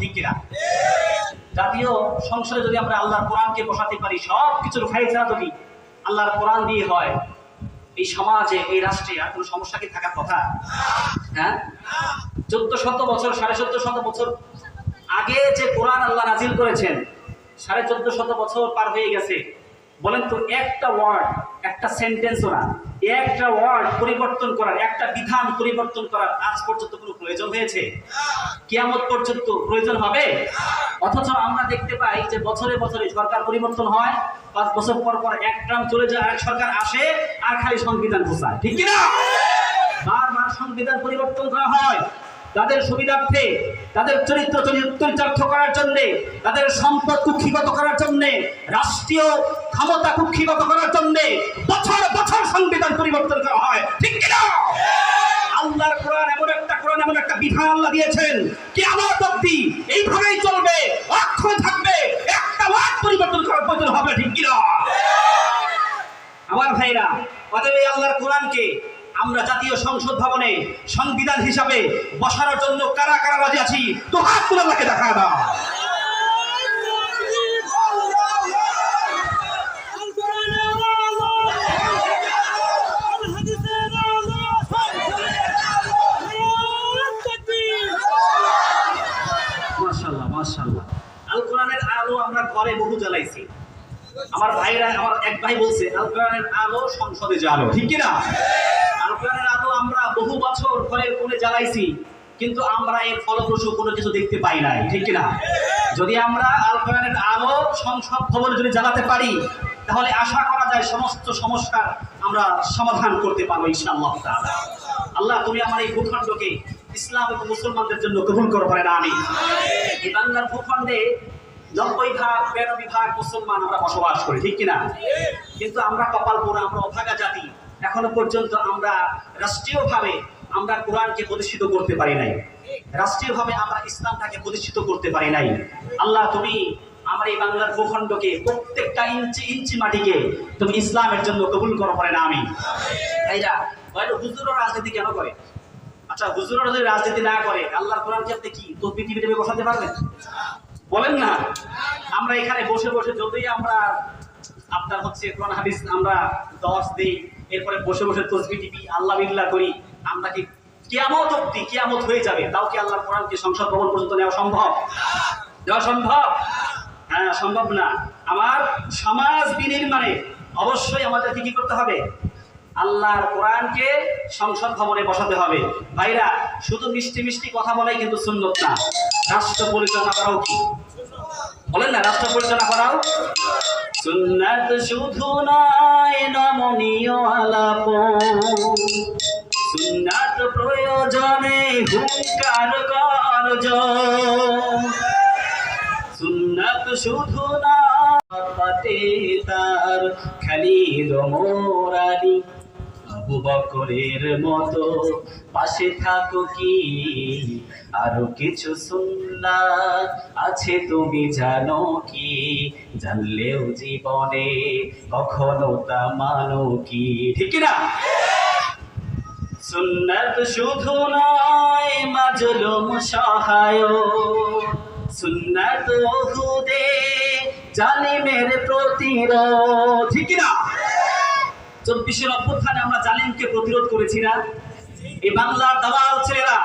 ঠিক কিনা? জাতীয় সংসদে যদি আমরা আল্লাহর কোরআনকে বসাতে পারি সব কিছুর যদি আল্লাহর কোরআন দিয়ে হয়। এই সমাজে, এই রাষ্ট্রে আর কোনো সমস্যা কি থাকার কথা? হ্যাঁ? চোদ্দ শত বছর, সাড়ে চোদ্দ শত বছর আগে যে কোরআন আল্লাহ নাজিল করেছেন, সাড়ে চোদ্দ শত বছর পার হয়ে গেছে। বলেন তো একটা ওয়ার্ড একটা সেন্টেন্সও না, একটা ওয়ার্ড পরিবর্তন করার, একটা বিধান পরিবর্তন করার আজ পর্যন্ত কোনো প্রয়োজন হয়েছে? কিয়ামত পর্যন্ত প্রয়োজন হবে? অথচ আমরা দেখতে পাই যে বছরে বছরে সরকার পরিবর্তন হয়, পাঁচ বছর পর পর এক ট্রাম চলে যায়, আরেক সরকার আসে, আর খালি সংবিধান ঘোষায়, ঠিক কিনা? বারবার সংবিধান পরিবর্তন করা হয় তাদের সুবিধার্থে, তাদের চরিত্র চরি- চরিতার্থ করার জন্য, তাদের সম্পদ কুক্ষিগত করার জন্য, রাষ্ট্রীয় ক্ষমতা কুক্ষিগত করার জন্য বছর বছর সংবিধান পরিবর্তন করা হয়। ঠিক কিনা? আল্লাহর কোরআন এমন একটা কোরআন, এমন একটা বিধান আল্লাহ দিয়েছেন কি আমার অব্দি এইভাবেই চলবে, অক্ষয় থাকবে, একটা ওয়ার্ড পরিবর্তন করার প্রয়োজন হবে, ঠিক কিনা? আমার ভাইরা, অতএব এই আল্লাহর কোরআনকে আমরা জাতীয় সংসদ ভবনে সংবিধান হিসাবে বসানোর জন্য কারা কারা রাজি আছি, তো হাত তুলে আমাকে দেখা দাও মাশাআল্লাহ মাশাআল্লাহ। আল আলো আমরা ঘরে বহু জ্বালাইছি। আমার ভাইরা, আমার এক ভাই বলছে, আল আলো সংসদে জ্বালো, ঠিক কি না আল আমরা বহু বছর ঘরের কোণে জ্বালাইছি, কিন্তু আমরা এর ফলপ্রসূ কোনো কিছু দেখতে পাই নাই, ঠিক কি না যদি আমরা আল কোরআনের আলো সংসদ ভবনে যদি জ্বালাতে পারি, তাহলে আশা করা যায় সমস্ত সমস্যার আমরা সমাধান করতে পারব ইনশাআল্লাহ। আল্লাহ, তুমি আমার এই ভূখণ্ডকে ইসলাম এবং মুসলমানদের জন্য কবুল করো পারে না আমি এই বাংলার ভূখণ্ডে নব্বই ভাগ বিরানব্বই ভাগ মুসলমান আমরা বসবাস করি, ঠিক কিনা? কিন্তু আমরা কপাল পোড়া, আমরা অভাগা জাতি। এখনও পর্যন্ত আমরা রাষ্ট্রীয়ভাবে আমরা কোরআনকে প্রতিষ্ঠিত করতে পারি নাই। রাষ্ট্রীয়ভাবে আমরা ইসলামটাকে প্রতিষ্ঠিত করতে পারি নাই। আল্লাহ তুমি আমার এই বাংলার ভূখণ্ডকে প্রত্যেকটা ইঞ্চি ইঞ্চি মাটিকে তুমি ইসলামের জন্য কবুল করো পারে না আমি হয়তো হুজুরও রাজনীতি কেন করে? আচ্ছা হুজুররা যদি রাজনীতি না করে, আল্লাহর কোরআনকে আপনি কি তো পৃথিবীতে বসাতে পারবেন? বলেন না। আমরা এখানে বসে বসে যতই আমরা আপনার হচ্ছে কোরআন, হাদিস আমরা দশ দিই এরপরে বসে বসে তসবি টিপি, আল্লাহ বিল্লাহ করি, আমরা কি কিয়ামত অব্দি কিয়ামত হয়ে যাবে? তাও কি আল্লাহর কোরআনকে সংসদ ভবন পর্যন্ত নেওয়া সম্ভব? দেওয়া সম্ভব? হ্যাঁ সম্ভব না। আমার সমাজ বিনির্মাণে অবশ্যই আমাদেরকে কি করতে হবে? আল্লাহর কোরআনকে সংসদ ভবনে বসাতে হবে। ভাইরা, শুধু মিষ্টি মিষ্টি কথা বলাই কিন্তু সুন্নত না। রাষ্ট্র পরিচালনা করাও কি? বলেন না, রাষ্ট্র পরিচালনা করাও সুন্নাত শুধু নয়, নমনীয় আলাপ সুন্নাত প্রয়োজনে হুঙ্কার গর্জ সুন্নাত শুধু না পাতে তার খালি মোরারি আবু বকরের মতো পাশে থাকো কি? আরও কিছু সুন্নাত আছে তুমি জানো কি? জানলেও জীবনে কখনো তা মানো কি? ঠিক না সুন্নাত শুধু নয়, মাজলুম সহায় সুন্নাত ওহুদে জালিমের প্রতিরোধ। ঠিক না চব্বিশের অভ্যুত্থানে আমরা জালিমকে প্রতিরোধ করেছি না। এই বাংলার দালাল ছেলেরা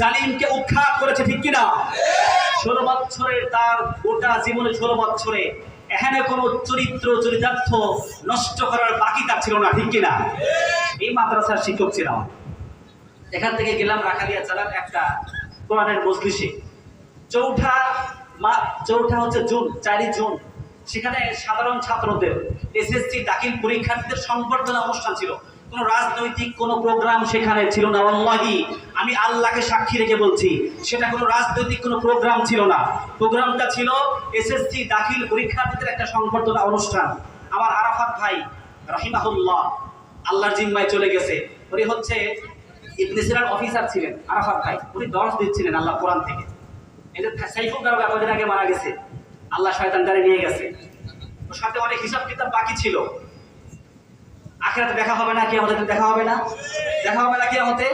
জালিমকে উৎখাত করেছে ঠিক কিনা? ষোলো বছরের তার গোটা জীবনে ষোলো বছরে এখানে কোনো চরিত্র, চরিতার্থ নষ্ট করার বাকি তার ছিল না, ঠিক কিনা? এই মাদ্রাসার শিক্ষক ছিলাম। এখান থেকে গেলাম রাখালিয়া চালার একটা কোরআনের মজলিসে। চৌঠা মা, চৌঠা হচ্ছে জুন, চারই জুন। সেখানে সাধারণ ছাত্রদের, এসএসসি, দাখিল পরীক্ষার্থীদের সংবর্ধনা অনুষ্ঠান ছিল। কোনো রাজনৈতিক কোনো প্রোগ্রাম সেখানে ছিল না আল্লাহি আমি আল্লাহকে সাক্ষী রেখে বলছি, সেটা কোনো রাজনৈতিক কোনো প্রোগ্রাম ছিল না। প্রোগ্রামটা ছিল এসএসসি দাখিল পরীক্ষার্থীদের একটা সংবর্ধনা অনুষ্ঠান। আমার আরাফাত ভাই, রাহিমাহুল্লাহ, আল্লাহর জিম্মায় চলে গেছে। উনি হচ্ছে ইবনে সিনার অফিসার ছিলেন, আরাফাত ভাই। উনি দশ দিচ্ছিলেন আল্লাহ কোরআন থেকে। এই যে সাইফুল দারোগা কদিন আগে মারা গেছে, আল্লাহ শয়তান নিয়ে গেছে। সাথে অনেক হিসাব কিতাব বাকি ছিল। আখেরাতে দেখা হবে না কি আমাদের দেখা হবে না। দেখা হবে না কি আমাদের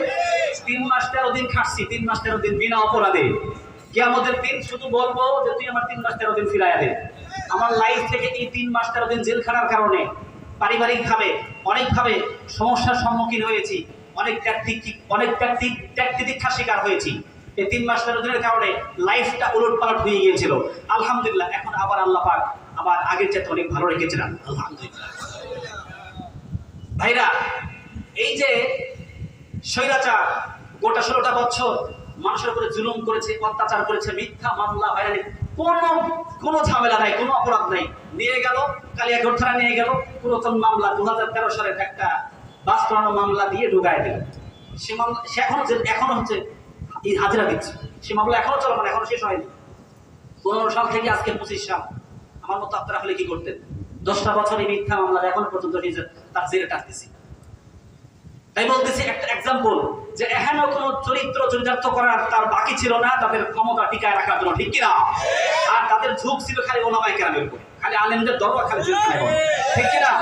তিন মাস তেরো দিন খাটছি, তিন মাস তেরো দিন বিনা অপরাধে। কি আমাদের দিন শুধু বলব যে তুই আমার তিন মাস তেরো দিন ফিরাইয়া দে। আমার লাইফ থেকে এই তিন মাস তেরো দিন জেল খাটার কারণে পারিবারিকভাবে অনেকভাবে সমস্যার সম্মুখীন হয়েছি, অনেক ট্যাকটিক অনেক ট্যাকটিক ট্যাকটিক শিকার হয়েছি। এই তিন মাস তেরো দিনের কারণে লাইফটা উলট পালট হয়ে গিয়েছিল। আলহামদুলিল্লাহ, এখন আবার আল্লাহ পাক আবার আগের চাইতে অনেক ভালো রেখেছিলাম আলহামদুলিল্লাহ। ভাইরা, এই যে স্বৈরাচার, গোটা ষোলোটা বছর মানুষের উপরে জুলুম করেছে, অত্যাচার করেছে, মিথ্যা মামলা, হয়রানি, কোনো ঝামেলা নাই, কোনো অপরাধ নাই। নিয়ে গেল কালিয়াগড় থানা নিয়ে গেল, পুরাতন মামলা দু হাজার তেরো সালের একটা বাস মামলা দিয়ে ঢুকায় দিল। সে মামলা সে এখনও এখনও হচ্ছে হাজিরা দিচ্ছে। সে মামলা এখনও চলমান, এখনও শেষ হয়নি। পনেরো সাল থেকে আজকে পঁচিশ সাল। আমার মতো আপনারা হলে কি করতেন? দশটা বছর মিথ্যা মামলা এখনও পর্যন্ত নিজের তার জেলে টানতেছি। তাই বলতেছি একটা এক্সাম্পল যে এহেন কোন চরিত্র চরিতার্থ করার তার বাকি ছিল না, তাদের ক্ষমতা টিকায় রাখার জন্য ঠিক কিনা? আর তাদের ঝুঁক ছিল খালি ওলামাই কেরামের উপরে। খালি আলেমদের দরবার খালি বলে। ঠিক কিনা?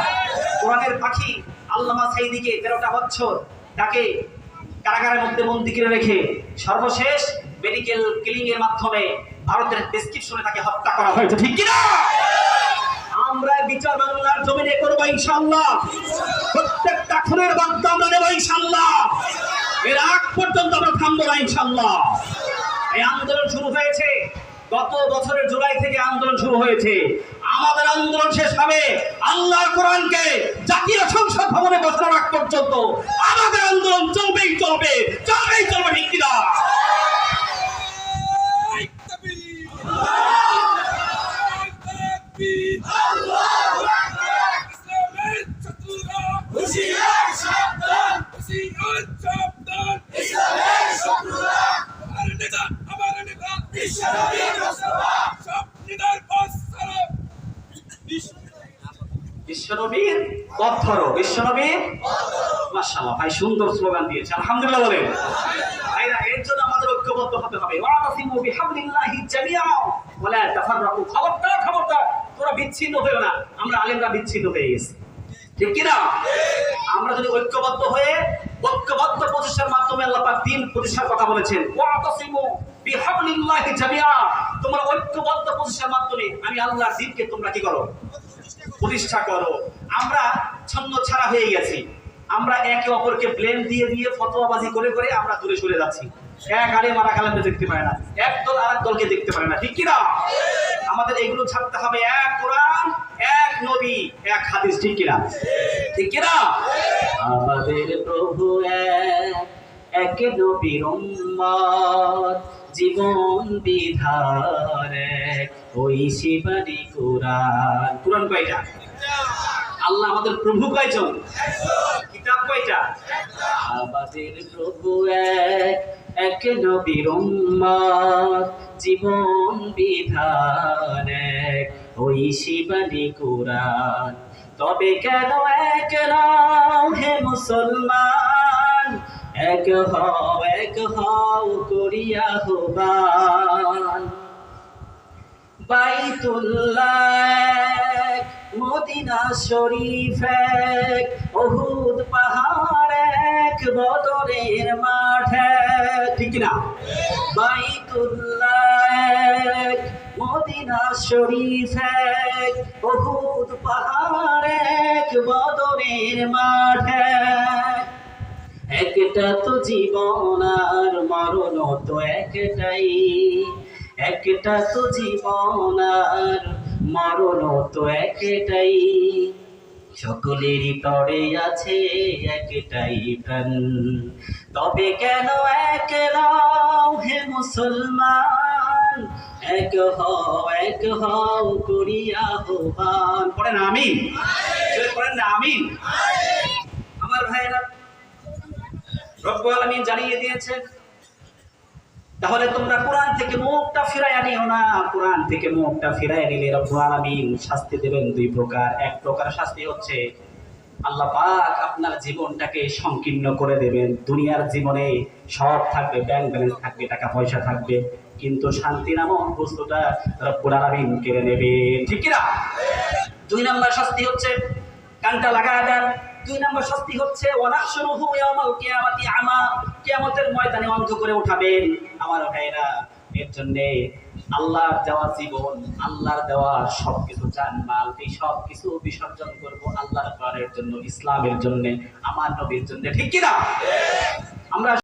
কোরআনের পাখি আল্লামা সাইদিকে তেরোটা বছর তাকে কারাগারের মধ্যে বন্দি করে রেখে সর্বশেষ মেডিকেল কিলিং এর মাধ্যমে ভারতের প্রেসক্রিপশনে তাকে হত্যা করা হয়েছে। ঠিক কিনা? আমরা বিচার বাংলার জমিনে করব ইনশাল্লাহ প্রত্যেকটা খুনের বার্তা আমরা নেব ইনশাল্লাহ এর আগ পর্যন্ত আমরা থামবো না ইনশাল্লাহ এই আন্দোলন শুরু হয়েছে। গত বছরের জুলাই থেকে আন্দোলন শুরু হয়েছে। আমাদের আন্দোলন শেষ হবে আল্লাহর কোরআনকে জাতীয় সংসদ ভবনে বসানোর আগ পর্যন্ত। আমাদের আন্দোলন চলবেই চলবে চলবেই চলবে, ঠিক কিনা? ঐক্যবদ্ধ তোরা বিচ্ছিন্ন হয়েও না, আমরা আলেমরা বিচ্ছিন্ন হয়ে গেছি। ঠিক কি আমরা যদি ঐক্যবদ্ধ হয়ে, ঐক্যবদ্ধ প্রচেষ্টার মাধ্যমে আল্লাহ পাক দিন প্রতিষ্ঠার কথা বলেছেন। বিহাবলিল্লাহি জামিআ। তোমরা ঐক্যবদ্ধ প্রচেষ্টার মাধ্যমে আমি আল্লাহর দিনকে তোমরা কি করো? প্রতিষ্ঠা করো। আমরা ছন্ন ছাড়া হয়ে গেছি। আমরা একে অপরকে ব্লেম দিয়ে দিয়ে ফতোয়াবাজি করে করে আমরা দূরে সরে যাচ্ছি। এক আরে মারা কালামে দেখতে পারে না। এক দল আর দলকে দেখতে পারে না। ঠিক কি না? আমাদের এগুলো ছাড়তে হবে এক কোরআন, এক নবী, এক হাদিস। ঠিক কিনা ঠিক কিনা আমাদের প্রভু এক এক নবীর জীবন বিধার ওই শিবানী কোরআন। কোরআন কয়টা? আল্লাহ আমাদের প্রভু কয়জন? কিতাব কয়টা? আমাদের প্রভু এক। এক নবীর জীবন বিধান এক। ওই শিবানী কোরআন। তবে কেন এক নাও হে মুসলমান? এক হও এক হও করিয়া হবান বাইতুল্লাহ, মদিনা শরীফ এক অহুদ পাহাড় এক, বদরের মাঠ। ঠিক না বাইতুল্লাহ, মদিনা শরীফ এক অহুদ পাহাড় এক, বদরের মাঠ। একটা তো জীবন আর মরণ তো একটাই। একটা তো জীবন আর মরণ তো একটাই। সকলেরই তরে আছে একটাই প্রাণ। তবে কেন এক নাও হে মুসলমান এক হও এক হও করিয়া হবান পড়েন আমি পড়েন না আমি আমার ভাইয়েরা রব্বুল জানিয়ে দিয়েছেন তাহলে তোমরা কোরআন থেকে মুখটা ফিরাইয়া নিও না। কোরআন থেকে মুখটা ফিরাইয়া নিলে রব্বুল শাস্তি দেবেন দুই প্রকার। এক প্রকার শাস্তি হচ্ছে, আল্লাহ পাক আপনার জীবনটাকে সংকীর্ণ করে দেবেন। দুনিয়ার জীবনে সব থাকবে ব্যাংক ব্যালেন্স থাকবে, টাকা পয়সা থাকবে, কিন্তু শান্তি নামক বস্তুটা রব্বুল আলামিন কেড়ে নেবেন। ঠিক কি না দুই নম্বর শাস্তি হচ্ছে, কানটা লাগায় দেন। দুই নম্বর শাস্তি হচ্ছে কিয়ামতের ময়দানে অন্ধ করে উঠাবেন আমার ভাইরা। এর জন্যে আল্লাহর দেওয়া জীবন, আল্লাহর দেওয়া সবকিছু জানমাল এই সব কিছু বিসর্জন করব আল্লাহর জন্য, ইসলামের জন্য, আমার নবীর জন্য। ঠিক কিনা? আমরা